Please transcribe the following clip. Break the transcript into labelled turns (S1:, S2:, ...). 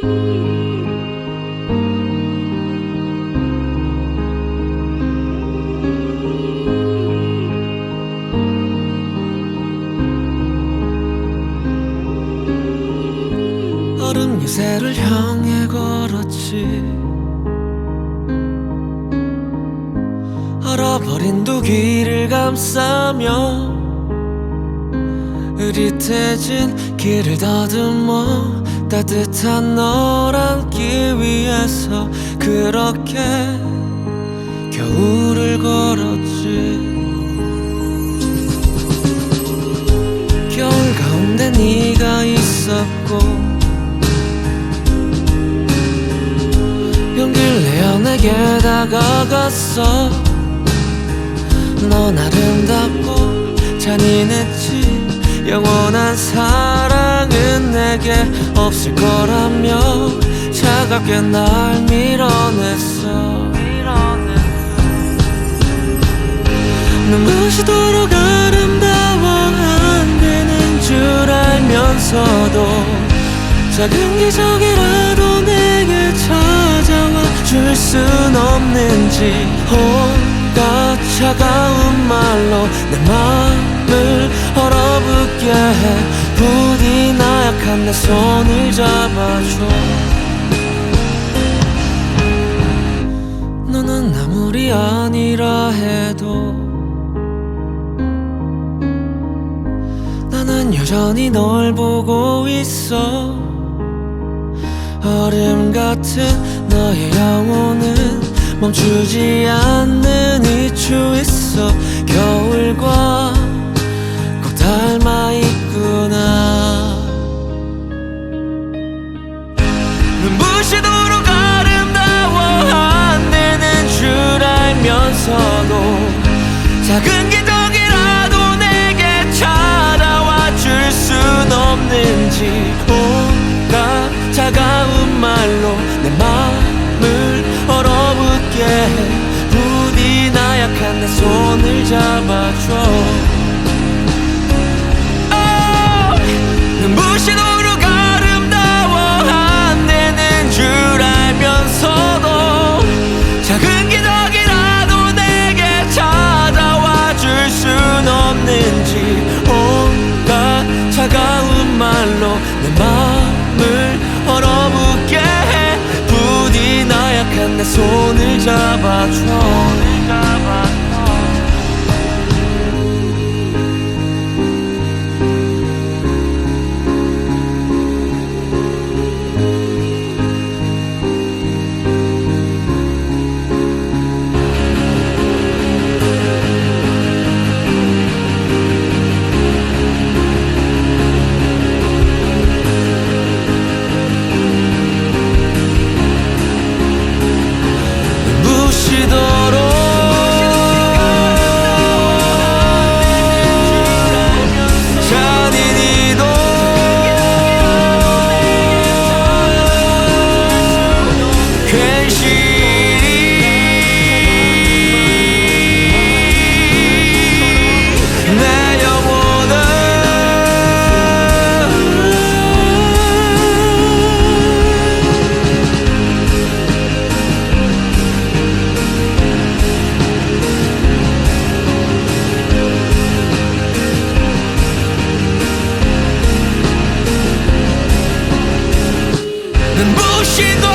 S1: 얼음 유세를 향해 걸었지. 얼어버린 두 귀를 감싸며 흐릿해진 길을 더듬어 따뜻한 널 안기 위해서 그렇게 겨울을 걸었지. 겨울 가운데 네가 있었고 용기를 내어 내게 다가갔어. 넌 아름답고 잔인했지 영원한 사랑은 내게 없을 거라며 차갑게 날 밀어냈어. 눈부시도록 아름다워 안 되는 줄 알면서도 작은 기적이라도 내게 찾아와 줄 순 없는지 온갖 차가운 말로 내 마음을 얼어 붙게 해. 부디 나약한 내 손을 잡아줘. 너는 아무리 아니라 해도 나는 여전히 널 보고 있어. 얼음 같은 너의 영혼은 멈추지 않는 이 추 있어. 겨울과 작은 기적이라도 내게 찾아와 줄 순 없는지 온갖 차가운 말로 내 마음을 얼어붙게 해. 부디 나약한 내 손을 잡아줘 얼 지도 Siendo